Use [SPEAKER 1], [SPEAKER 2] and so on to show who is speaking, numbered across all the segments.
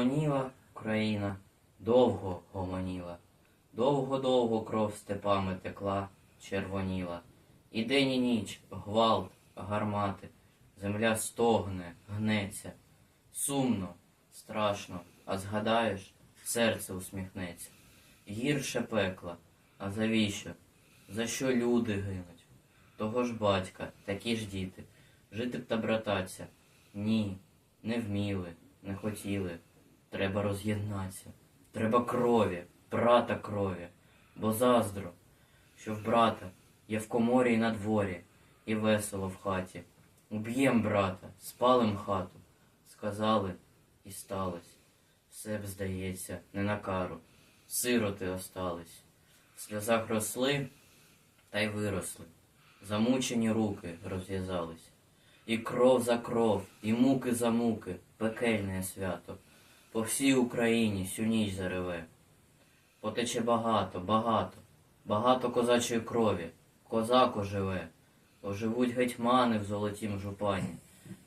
[SPEAKER 1] Гомоніла Україна, довго гомоніла, довго-довго кров степами текла, червоніла. І день і ніч, гвалт, гармати, земля стогне, гнеться. Сумно, страшно, а згадаєш, серце усміхнеться. Гірше пекла, а завіщо? За що люди гинуть? Того ж батька, такі ж діти, жити б та брататься. Ні, не вміли, не хотіли. Треба роз'єднатися. Треба крові, брата крові, бо заздро, що в брата є в коморі й на дворі, і весело в хаті. Уб'єм брата, спалим хату. Сказали і сталось. Все б, здається, не на кару. Сироти остались. В сльозах росли та й виросли. Замучені руки розв'язались. І кров за кров, і муки за муки, пекельне свято. По всій Україні сю ніч зареве. Потече багато, багато, багато козачої крові, козак оживе, оживуть гетьмани в золотім жупані,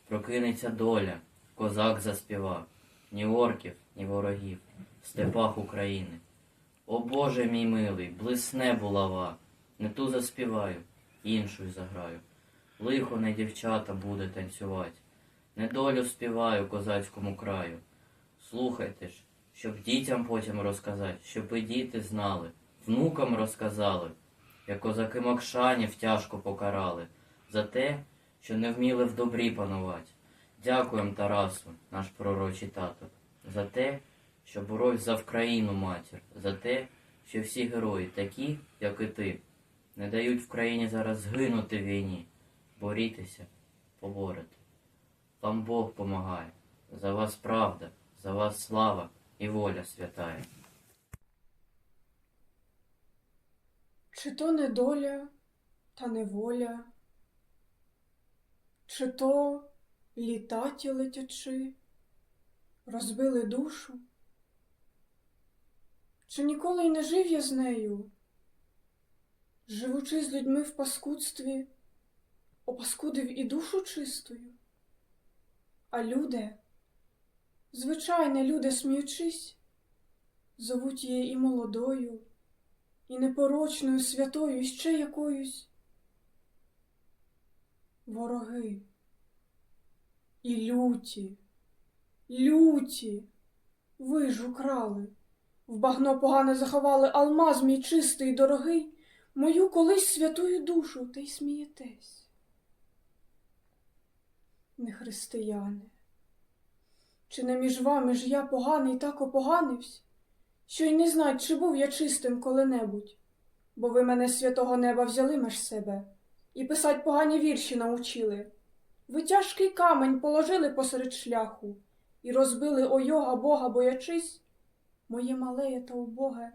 [SPEAKER 1] прокинеться доля, козак заспіва, ні орків, ні ворогів, в степах України. О Боже мій милий, блисне булава, не ту заспіваю, іншу заграю. Лихо не дівчата буде танцювати, недолю співаю козацькому краю. Слухайте ж, щоб дітям потім розказати, щоб і діти знали, внукам розказали, як козаки Макшанів тяжко покарали за те, що не вміли в добрі панувати. Дякуємо Тарасу, наш пророчий тато, за те, що боровсь за Вкраїну матір, за те, що всі герої такі, як і ти, не дають в країні зараз згинути в війні. Борітеся, поборете. Вам Бог помагає. За вас правда, за вас слава і воля святая.
[SPEAKER 2] Чи то не доля та неволя, чи то літаті летячи, розбили душу, чи ніколи й не жив я з нею, живучи з людьми в паскудстві, опаскудив і душу чистою, а люди, звичайне люди, сміючись, зовуть її і молодою і непорочною святою, і ще якоюсь. Вороги. І люті, люті, ви ж украли, в багно погане заховали алмаз мій чистий і дорогий, мою колись святую душу, та й смієтесь. Не християни, чи не між вами ж я поганий так опоганився? що й не знать, чи був я чистим коли-небудь, бо ви мене святого неба взяли меж себе і писать погані вірші научили. Ви тяжкий камень положили посеред шляху і розбили о йога Бога, боячись, моє малеє та убоге,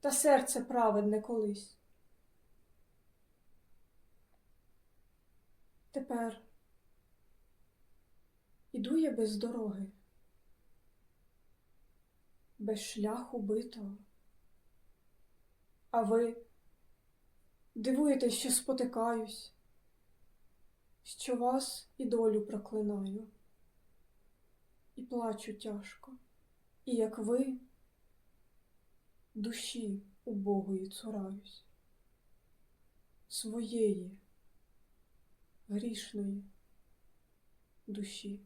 [SPEAKER 2] та серце праведне колись. Тепер іду я без дороги без шляху битого. А ви дивуєтесь, що спотикаюсь, що вас і долю проклинаю, і плачу тяжко, і як ви душі убогої цураюсь, своєї грішної душі.